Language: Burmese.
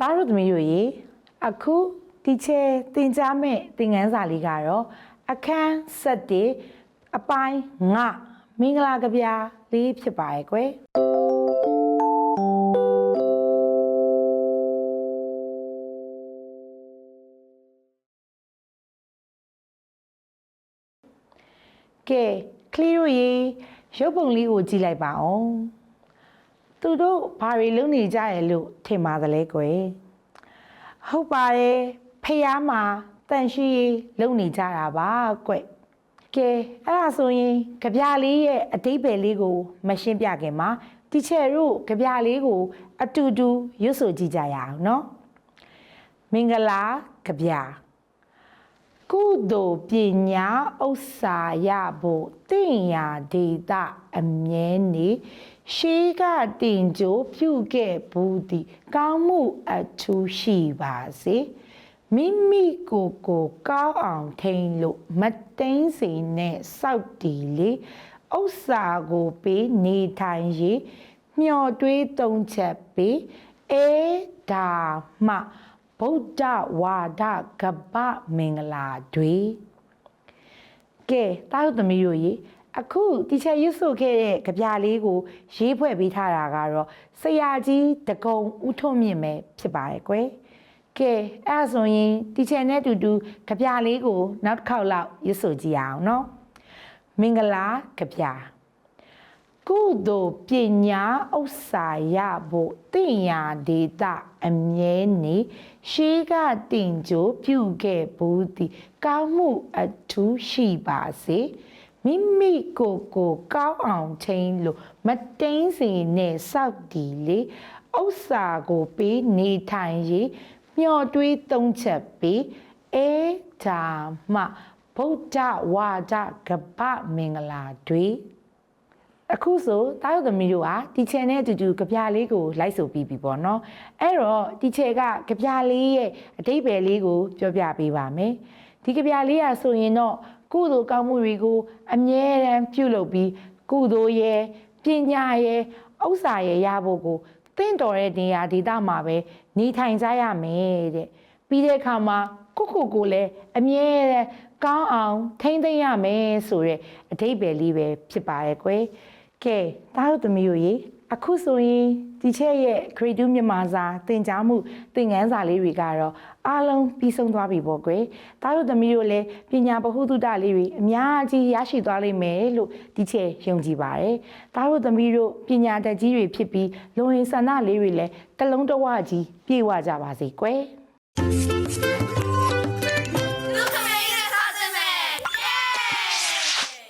သားတို့သမီးတို့ရေအခုဒီချဲသင်ကြားမဲ့သင်ခန်းစာလေးကတော့အခန်း7အပိုင်း9မင်္ဂလာကြပြာလေးဖြစ်ပါရဲ့ကွယ်ကဲကလီတို့ရေရုပ်ပုံလေးကိုကြည့်လိုက်ပါအောင် သူတို့ဘာတွေလုပ်နေကြရဲ့လို့ထင်ပါသလဲကွယ်ဟုတ်ပါတယ်ဖះမှာတန်ရှိရေးလုပ်နေကြတာပါကွယ်ကဲအဲ့ဒါဆိုရင်ကြပြလေးရဲ့အတိတ်ပဲလေးကို မရှင်းပြခင်မှာတီချယ်တို့ကြပြလေးကို အတူတူရွတ်ဆိုကြည့်ကြရအောင်နော်မင်္ဂလာကြပြ ကုသိုလ်ပညာဥစ္စာရဖို့တင့်ရာဒေတာအမြဲနေရှေးကတင်ကြိုးပြုခဲ့ဘူးသည်ကောင်းမှုအထူးရှိပါစေမိမိကိုယ်ကိုကောင်းအောင်ထိန်လို့မတိန်စေနဲ့စောက်တီလေဥစ္စာကိုပေးနေထိုင်ရေးမျော်တွေးသုံးချက်ပေးအဲဒါမှ ဗုဒ္ဓဝါဒကပ္ပမင်္ဂလာတွေကဲတားတို့သမီးတို့ရေအခုတီချာရွတ်ဆိုခဲ့တဲ့ကြပြလေးကို ရေးဖွဲ့ပေးထားတာကတော့ဆရာကြီးတကုံဦးထွန်းမြင့်ပဲဖြစ်ပါတယ်ကွယ်ကဲအဲ့ဒါဆိုရင်တီချာနဲ့အတူတူကြပြလေးကို နောက်တစ်ခေါက်လောက်ရွတ်ဆိုကြည့်ရအောင်နော်မင်္ဂလာကြပြ ကုသိုလ်ပညာဥစ္စာရဖို့တင့်ရာဒေတာအမြဲနေရှေးကတင်ကြိုးပြုခဲ့ဘူးသည်ကောင်းမှုအထူးရှိပါစေမိမိကိုယ်ကိုကောင်းအောင်ချိန်လို့မတိန်စီနဲ့စောက်တီလေဥစ္စာကိုပေးနေထိုင်ရေးမျှော်တွေးသုံးချက်ပေးအဲဒါမှဗုဒ္ဓဝါဒကပ္ပမင်္ဂလာတွေ အခုဆိုတာရုပ်သမီးတို့ဟာဒီချယ်နဲ့အတူတူကြပြလေးကိုလိုက်ဆိုပြီးပြီပေါ့နော်အဲ့တော့ဒီချယ်ကကြပြလေးရဲ့အတိတ်ပဲလေးကိုပြောပြပေးပါမယ်ဒီကြပြလေးอ่ะဆိုရင်တော့ကုသိုလ်ကောင်းမှုတွေကိုအမြဲတမ်းပြုလုပ်ပြီးကုသိုလ်ရဲ့ပညာရဲ့ဥစ္စာရဲ့ရဖို့ကိုတင့်တော်တဲ့နေရာဒေသမှာပဲနေထိုင်ကြရမယ်တဲ့ပြီးတဲ့အခါမှာကိုယ့်ကိုယ်ကိုယ်လည်းအမြဲတမ်းကောင်းအောင်ထိမ့်သိမ့်ရမယ်ဆိုတဲ့အတိတ်ပဲလေးပဲဖြစ်ပါရဲ့ကွယ် ကဲတားတို့သမီးတို့ရေအခုဆိုရင်ဒီချက်ရဲ့ grade 2မြန်မာစာသင်ကြားမှုသင်ခန်းစာလေးတွေကတော့အားလုံးပြီးဆုံးသွားပြီပေါ့ကွယ်တားတို့သမီးတို့လည်းပညာဗဟုသုတလေးတွေအများကြီးရရှိသွားလိမ့်မယ်လို့ဒီချက်ယုံကြည်ပါတယ်တားတို့သမီးတို့ပညာတတ်ကြီးတွေဖြစ်ပြီးလုံရင်ဆန္ဒလေးတွေလည်းတစ်လုံးတစ်ဝကြီးပြေဝကြပါစေကွယ်